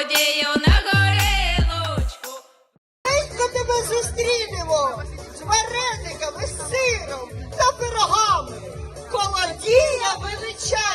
мелодію на горілочку. Хай тебе зустрінемо з варениками, з сиром та пирогами. Колодія велича.